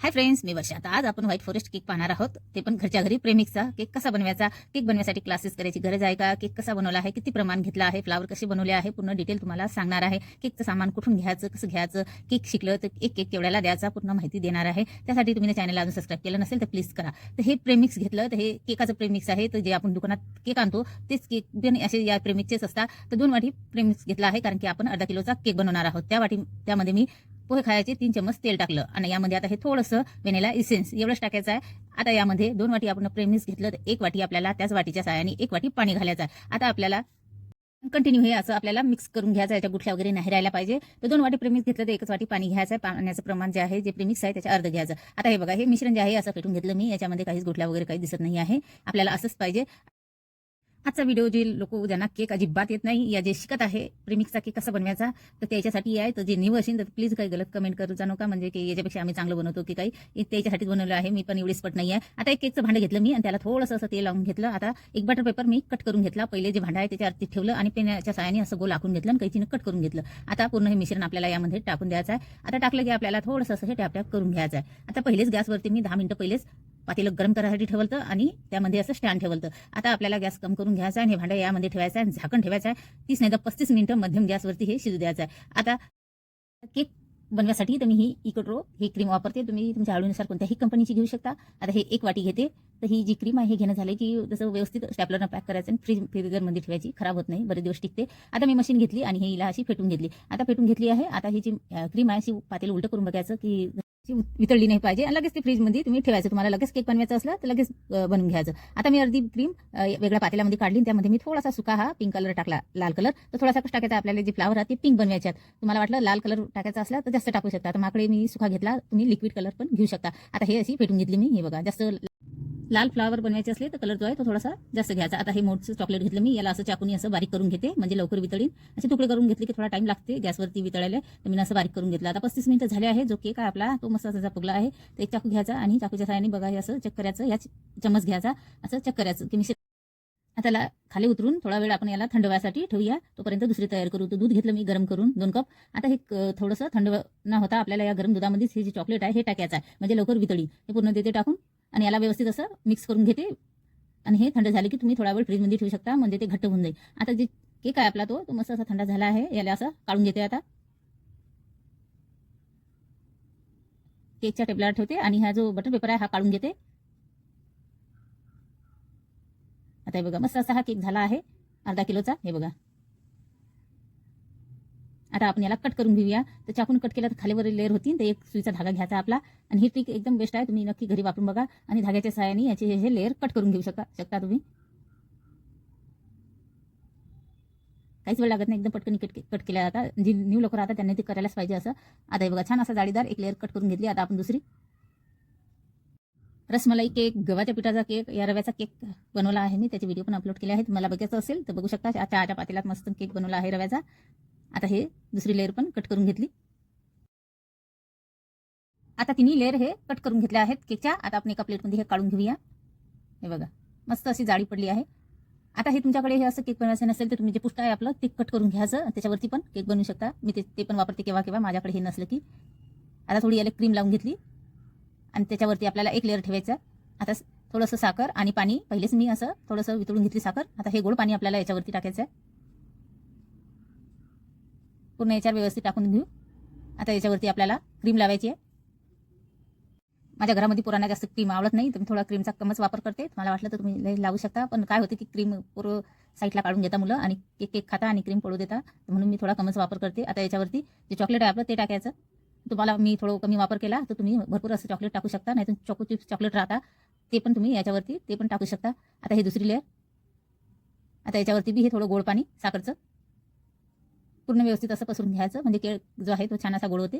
Hi friends मी वर्षा. आता आज आपण व्हाईट फॉरेस्ट केक पाहणार आहोत. ते पण घरच्या घरी प्रेमिकचा केक कसा बनवायचा केक बनवण्यासाठी क्लासेस करायची गरज आहे का केक कसा बनवला आहे किती प्रमाण घेतला आहे फ्लावर कसे बनवले आहे पूर्ण डिटेल तुम्हाला सांगणार आहे. केकचं सामान कुठून घ्यायचं कसं घ्यायचं केक शिकलं तर एक केक केवढ्याला द्यायचा पूर्ण माहिती देणार आहे. त्यासाठी तुम्ही चॅनलला अजून सबस्क्राईब केलं नसेल तर प्लीज करा. तर हे प्रेमिक्स घेतलं तर हे केकाचं प्रेमिक्स आहे तर जे आपण दुकानात केक आणतो तेच केक पण असे या प्रेमिक्सचेच असतात. तर दोन वाटी प्रेमिक्स घेतला आहे कारण की आपण अर्धा किलोचा केक बनवणार आहोत. त्या वाटी त्यामध्ये मी पोहे खायचे तीन चम्मच तेल टाकलं. आणि यामध्ये आता हे थोडंसं व्हॅनिला इसेन्स एवढंच टाकायचं आहे. आता यामध्ये दोन वाटी आपण प्रेमिस घेतलं तर एक वाटी आपल्याला त्याच वाटीच्या सहाय्याने एक वाटी पाणी घालायचं आहे. आता आपल्याला कंटिन्यू हे असं आपल्याला मिक्स करून घ्यायचं याच्या गुठल्या वगैरे नाही राहायला पाहिजे. तर दोन वाटी प्रेमिक्स घेतलं तर एकच वाटी पाणी घ्यायचं आहे. पाण्याचं प्रमाण जे आहे जे प्रेमिक्स आहे त्याच्या अर्ध घ्यायचं आता हे बघा हे मिश्रण जे आहे असं फेटून घेतलं मी. याच्यामध्ये काहीच गुठल्या वगैरे काही दिसत नाही आहे. आपल्याला असंच पाहिजे. आजचा व्हिडिओ जे लोक ज्यांना केक अजिबात येत नाही या जे शिकत आहे प्रेमिक्सचा केक कसा बनवायचा तर त्याच्यासाठी आहे तर जे न्यू असेल तर प्लीज काही गलत कमेंट करू जाणू का म्हणजे की याच्यापेक्षा आम्ही चांगलं बनवतो की काही त्याच्यासाठीच बनवलं आहे. मी पण एवढी स्पट नाही आहे आता एक केकचं भांडं घेतलं मी आणि त्याला थोडंसं असं तेल लावून घेतलं. आता एक बटर पेपर मी कट करून घेतला. पहिले जे भांडं आहे त्याच्यावरती ठेवलं आणि पेनाच्या सायाने असं गोल आखून घेतलं आणि कैचीनं कट करून घेतलं. आता पूर्ण हे मिश्रण आपल्याला यामध्ये टाकून द्यायचं आहे. आता टाकलं की आपल्याला थोडंसं असं हे टॅप टॅप करून घ्यायचं आहे. आता पहिलेच गॅसवरती मी दहा मिनिटं पहिलेच पातेलं गरम करायसाठी ठेवलं आणि त्यामध्ये असं स्टँड ठेवलं आता आपल्याला गॅस कम करून घ्यायचा आहे आणि हे भांडं यामध्ये ठेवायचं आहे झाकण ठेवायचं आहे. तीस नाही तर पस्तीस मिनिटं मध्यम गॅसवरती हे शिजू द्यायचं आहे. आता केक बनवण्यासाठी तुम्ही ही इकोट्रो ही क्रीम वापरते. तुम्ही तुमच्या आवडीनुसार कोणत्याही कंपनीची घेऊ शकता. आता हे एक वाटी घेते. तर ही जी क्रीम आहे हे घेणं झालं की जसं व्यवस्थित स्टॅपलरनं पॅक करायचं आणि फ्रीज फ्रीजरमध्ये ठेवायची. खराब होत नाही. बरेच दिवस टिकते. आता मी मशीन घेतली आणि हे हिला अशी फेटून घेतली. आता फेटून घेतली आहे. आता ही जी क्रीम आहे अशी पातेल उलटं करून बघायचं की वितळली नाही पाहिजे. आणि लगेच ती फ्रीजमध्ये तुम्ही ठेवायचं. तुम्हाला लगेच केक बनवायचं असलं तर लगेच बनवून घ्यायचं. आता मी अर्धी क्रीम वेगळ्या पातेल्यामध्ये काढली त्यामध्ये मी थोडासा सुका हा पिंक कलर टाकला लाल कलर तर थोडासा कसं टाकायचा आपल्याला जे फ्लावर आहे ते पिंक बनवायचे आहेत. तुम्हाला वाटलं लाल कलर टाकायचा असला तर जास्त टाकू शकता. तर माकडे मी सुका घेतला तुम्ही लिक्विड कलर पण घेऊ शकता. आता हे अशी फेटून घेतली मी. हे बघा जास्त लाल फ्लावर बनवायचे असले तर कलर जो आहे तो थोडासा जास्त घ्यायचा. आता हे मोठचं चॉकलेट घेतलं मी याला असं चाकून असं बारीक करून घेते म्हणजे लवकर वितळीन. असे तुकडे करून घेतले की थोडा टाइम लागते गॅसवरती वितळायला. तर मी असं बारीक करून घेतलं. आता पस्तीस मिनिटं झाले आहे जो केक आहे आपला तो मस्त असा फुगला आहे. तर एक चाकू घ्यायचा आणि चाकूच्या सहाय्याने बघा हे असं चेक करायचं या चमच घ्यायचा असं चेक करायचं की मिश्र आता त्याला खाली उतरून थोडा वेळ आपण याला थंड व्हायसाठी ठेवूया. तोपर्यंत दुसरी तयार करू. तर दूध घेतलं मी गरम करून दोन कप. आता हे थोडंसं थंड न होता आपल्याला या गरम दुधामध्येच हे जे चॉकलेट आहे हे टाकायचं आहे म्हणजे लवकर वितळी हे पूर्ण देते टाकून. आणि याला व्यवस्थित असं मिक्स करून घेते. आणि हे थंड झाले की तुम्ही थोडा वेळ फ्रीजमध्ये ठेवू शकता म्हणजे ते घट्ट होऊन जाईल. आता जे केक आहे आपला तो तो मस्त असा थंड झाला आहे याला असं काढून घेते आता. केकच्या टेबलावर ठेवते आणि हा जो बटर पेपर आहे हा काढून घेते. आता हे बघा मस्त असा हा केक झाला आहे अर्धा किलोचा हे बघा. आता आपण याला कट करून घेऊया. तर चाकून कट केला तर खालीवर लेअर होती. तर एक सुईचा धागा घ्यायचा आपला. आणि ही ट्रिक एकदम बेस्ट आहे. तुम्ही नक्की घरी वापरून बघा. आणि धाग्याच्या सहाय्याने याचे हे- हे लेअर कट करून घेऊ शकता. शकता तुम्ही? काहीच वेळ लागत नाही. एकदम पटकन कट कट केल्या जातात. जी न्यू लोक राहतात त्यांनी ते करायलाच पाहिजे असं. आता हे बघा छान असा जाळीदार एक लेअर कट करून घेतली. आता आपण दुसरी. रसमलाई केक गव्हाच्या पिठाचा केक या रव्याचा केक बनवला आहे मी. त्याचे व्हिडिओ पण अपलोड केले आहेत. मला बघायचं असेल तर बघू शकता. चहाच्या पातेल्यात मस्त केक बनवला आहे रव्याचा. आता हे दुसरी लेअर पण कट करून घेतली. आता तिन्ही लेअर हे कट करून घेतले आहेत. केकच्या आता आपण एका प्लेटमध्ये हे काढून घेऊया. हे बघा मस्त अशी जाळी पडली आहे. आता हे तुमच्याकडे हे असं केक बनवायचं नसेल तर तुम्ही जे पुष्ट आहे आपलं ते कट करून घ्यायचं. त्याच्यावरती पण केक बनवू शकता. मी ते ते पण वापरते केव्हा केव्हा. माझ्याकडे हे नसलं की. आता थोडी याला क्रीम लावून घेतली. आणि त्याच्यावरती आपल्याला एक लेअर ठेवायचं. आता थोडंसं साखर आणि पाणी. पहिलेच मी असं थोडंसं वितळून घेतली साखर. आता हे गोड पाणी आपल्याला याच्यावरती टाकायचं आहे. पूर्ण याच्यावर व्यवस्थित टाकून घेऊ आता याच्यावरती आपल्याला क्रीम लावायची आहे. माझ्या घरामध्ये पोरांना जास्त क्रीम आवडत नाही तर मी थोडा क्रीमचा कमच वापर करते. मला वाटलं तर तुम्ही लई लावू शकता पण काय होते की क्रीम पोरं साईडला काढून घेता मुलं आणि केक केक खाता आणि क्रीम पडू देता. म्हणून मी थोडा कमच वापर करते. आता याच्यावरती जे चॉकलेट आहे आपलं ते टाकायचं. तुम्हाला मी थोडं कमी वापर केला तर तुम्ही भरपूर असं चॉकलेट टाकू शकता. नाही तर चॉको चिप्स चॉकलेट राहता ते पण तुम्ही याच्यावरती ते पण टाकू शकता. आता हे दुसरी लेअर आता याच्यावरती बी हे थोडं गोड पाणी साखरचं. पूर्ण व्यवस्थित असं पसरून घ्यायचं. म्हणजे केळ जो आहे तो छान असा गोड होते.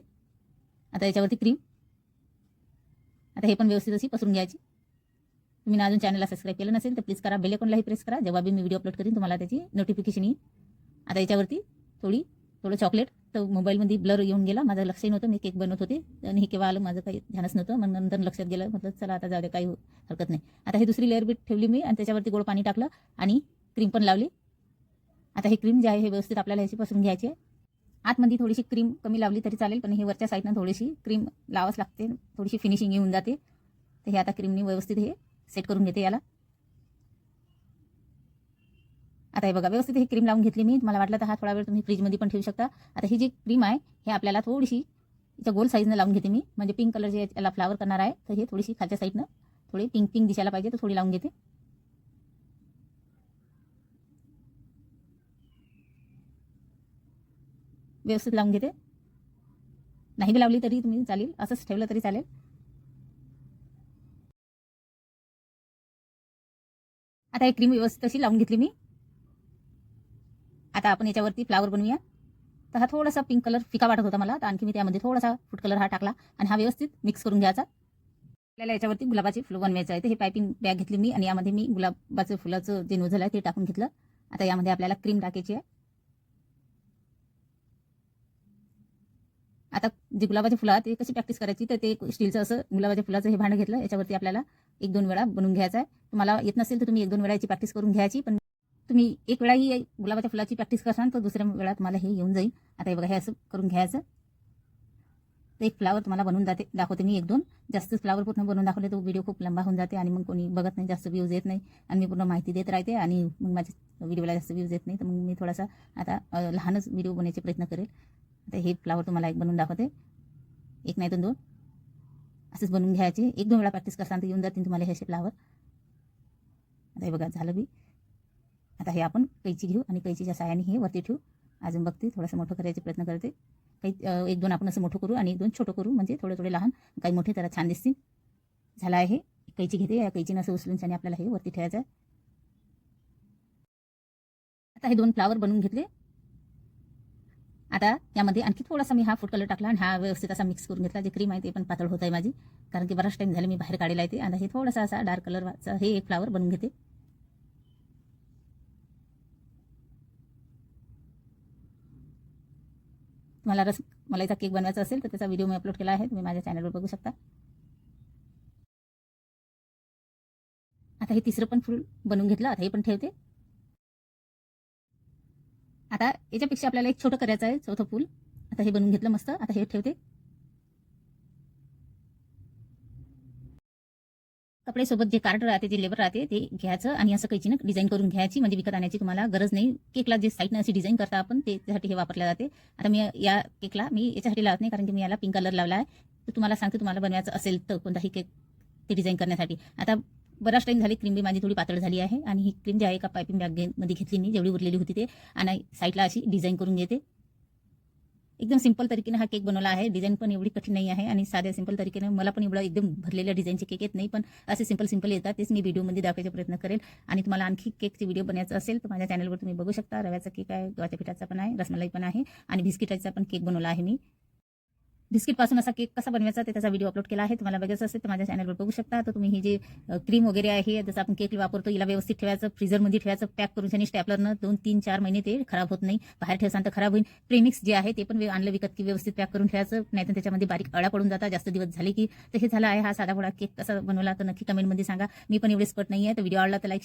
आता याच्यावरती क्रीम आता हे पण व्यवस्थित अशी पसरून घ्यायची. तुम्ही ना अजून चॅनलला सबस्क्राईब केलं नसेल तर प्लीज करा. बेल प्रेस करा. जेव्हा बी मी व्हिडिओ अपलोड करीन तुम्हाला त्याची नोटिफिकेशन येईल. आता याच्यावरती थोडी थोडं चॉकलेट तर मोबाईलमध्ये ब्लर येऊन गेला. माझं लक्षही नव्हतं. मी केक बनवत होते. आणि हे केव्हा आलं माझं काही ध्यानच नव्हतं. मग नंतर लक्षात गेलं. म्हटलं चला आता जाऊ दे काही हरकत नाही. आता हे दुसरी लेअर बीट ठेवली मी आणि त्याच्यावरती गोड पाणी टाकलं आणि क्रीम पण लावली. आता हे क्रीम जी आहे हे व्यवस्थित आपल्याला ह्याची पसरून घ्यायची आहे. आतमध्ये थोडीशी क्रीम कमी लावली तरी चालेल पण हे वरच्या साईडनं थोडीशी क्रीम लावाच लागते. थोडीशी फिनिशिंग येऊन जाते. तर हे आता क्रीमनी व्यवस्थित हे सेट करून घेते याला. आता हे बघा व्यवस्थित ही क्रीम लावून घेतली मी. मला वाटलं तर हा थोडा वेळ तुम्ही फ्रीजमध्ये पण ठेवू शकता. आता ही जी क्रीम आहे हे आपल्याला थोडीशी याच्या गोल साईजनं लावून घेते मी. म्हणजे पिंक कलर जे याला फ्लावर करणार आहे तर हे थोडीशी खालच्या साईडनं थोडी पिंक पिंक दिसायला पाहिजे तर थोडी लावून घेते. व्यवस्थित लावून घेते. नाही बी लावली तरी तुम्ही चालेल असंच ठेवलं तरी चालेल. आता हे क्रीम व्यवस्थित अशी लावून घेतली मी. आता आपण याच्यावरती फ्लावर बनवूया. तर हा थोडासा पिंक कलर फिका वाटत होता मला तर आणखी मी त्यामध्ये थोडासा फूड कलर हा टाकला आणि हा व्यवस्थित मिक्स करून घ्यायचा. आपल्याला याच्यावरती गुलाबाचे फुलं बनवायचं आहे. तर हे पायपिंग बॅग घेतली मी आणि यामध्ये मी गुलाबाचं फुलाचं जे नोझल आहे ते टाकून घेतलं. आता यामध्ये आपल्याला क्रीम टाकायची आहे. आता जे गुलाबाचे फुलं ते कशी प्रॅक्टिस करायची तर ते स्टीलचं असं गुलाबाच्या फुलाचं हे भांडं घेतलं याच्यावरती आपल्याला एक दोन वेळा बनवून घ्यायचं आहे. तुम्हाला येत नसेल तर तुम्ही एक दोन वेळा याची प्रॅक्टिस करून घ्यायची पण तुम्ही एक वेळा ही गुलाबाच्या फुलाची प्रॅक्टिस करसान तर दुसऱ्या वेळा तुम्हाला हे येऊन जाईल. आता हे बघा हे असं करून घ्यायचं. तर एक फ्लावर तुम्हाला बनवून जाते दाखवते मी एक दोन. जास्त फ्लावर पूर्ण बनवून दाखवले तो व्हिडिओ खूप लंबा होऊन जाते आणि मग कोणी बघत नाही जास्त व्ह्यूज येत नाही. आणि मी पूर्ण माहिती देत राहते आणि मग माझ्या व्हिडिओला जास्त व्ह्यूज येत नाही. तर मग मी थोडासा आता लहानच व्हिडिओ बनवायचे प्रयत्न करेल. आता हे फ्लावर तुम्हाला एक बनवून दाखवते. एक नाही दोन दोन. असंच बनवून घ्यायचे. एक दोन वेळा प्रॅक्टिस करताना येऊन जातील तुम्हाला हे असे फ्लावर आता हे बघा झालं बी. आता हे आपण कैची घेऊ आणि कैचीच्या साह्याने हे वरती ठेवू. अजून बघते थोडंसं मोठं करायचे प्रयत्न करते. काही एक दोन आपण असं मोठं करू आणि एक दोन छोटं करू. म्हणजे थोडे थोडे लहान काही मोठे त्याला छान दिसतील. झालं आहे कैची घेते. या कैचीनं असं उचलून आणि आपल्याला हे वरती ठेवायचं आहे. आता हे दोन फ्लावर बनवून घेतले. आता यामध्ये आणखी थोडासा मी हा फूड कलर टाकला आणि हा व्यवस्थित असा मिक्स करून घेतला. जे क्रीम आहे ते पण पातळ होत आहे माझी. कारण की बराच टाईम झाले मी बाहेर काढायला आहे ते आणि हे थोडासा असा डार्क कलरचा हे एक फ्लावर बनवून घेते. तुम्हाला रस मलाईचा केक बनवायचा असेल तर त्याचा व्हिडिओ मी अपलोड केला आहे. तुम्ही माझ्या चॅनलवर बघू शकता. आता हे तिसरं पण फूल बनवून घेतलं. आता हे पण ठेवते. आता याच्यापेक्षा आपल्याला एक छोटं करायचं आहे चौथं फूल. आता हे बनवून घेतलं मस्त. आता हे ठेवते. कपड्यासोबत जे कार्ड राहते जे लेबर राहते ते घ्यायचं आणि असं कैचीनं डिझाईन करून घ्यायची. म्हणजे विकत आणायची तुम्हाला गरज नाही. केकला जे साईडनं अशी डिझाईन करता आपण ते त्यासाठी हे वापरलं जाते. आता मी या केकला मी याच्यासाठी लावत नाही कारण की मी याला पिंक कलर लावला आहे. तर तुम्हाला सांगते तुम्हाला बनवायचं असेल तर कोणताही केक ते डिझाईन करण्यासाठी. आता बराच टाईम झाली क्रीम बी माझी थोडी पातळ झाली आहे आणि ही क्रीम जी आहे का पायपिंग बॅगमध्ये घेतली मी जेवढी उरलेली होती ते. आणि साईडला अशी डिझाईन करून घेते. एकदम सिंपल तरीकेने हा केक बनवला आहे. डिझाईन पण एवढी कठीण नाही आहे आणि साध्या सिंपल तरीकेने मला पण एवढं एकदम भरलेल्या डिझाईनचे केक येत नाही पण असे सिंपल सिंपल येतात. तेच मी व्हिडिओमध्ये दाखवायचा प्रयत्न करेल आणि तुम्हाला आणखी केकचे व्हिडिओ बनायचा असेल तर माझ्या चॅनलवर तुम्ही बघू शकता. रव्याचा केक आहे गव्हाच्या पिठाचा पण आहे रसमलाई पण आहे आणि बिस्किटाचा पण केक बनवला आहे मी. बिस्किटपासून असा केक कसा बनवायचा ते त्याचा व्हिडिओ अपलोड केला आहे. तुम्हाला बघायचं असेल तर माझ्या चॅनलवर बघू शकता. तर तुम्ही ही जे क्रीम वगैरे आहे जसं आपण केक वापरतो हिला व्यवस्थित ठेवायचं फ्रीजरमध्ये ठेवायचं पॅक करून आणि स्टॅपलरनं दोन तीन चार महिने ते खराब होत नाही. बाहेर ठेवसान तर खराब होईल. प्रेमिक्स जे आहे ते पण वे- आणलं विकत की व्यवस्थित पॅक करून ठेवायचं. नाहीतर त्याच्यामध्ये बारीक अळा पडून जातात. जास्त दिवस झाले की तर हे झालं आहे. हा साधा भोळा केक कसा बनवला तर नक्की कमेंटमध्ये सांगा. मी पण एवढे स्पट नाही आहे तर व्हिडिओ आवडला तर लाईक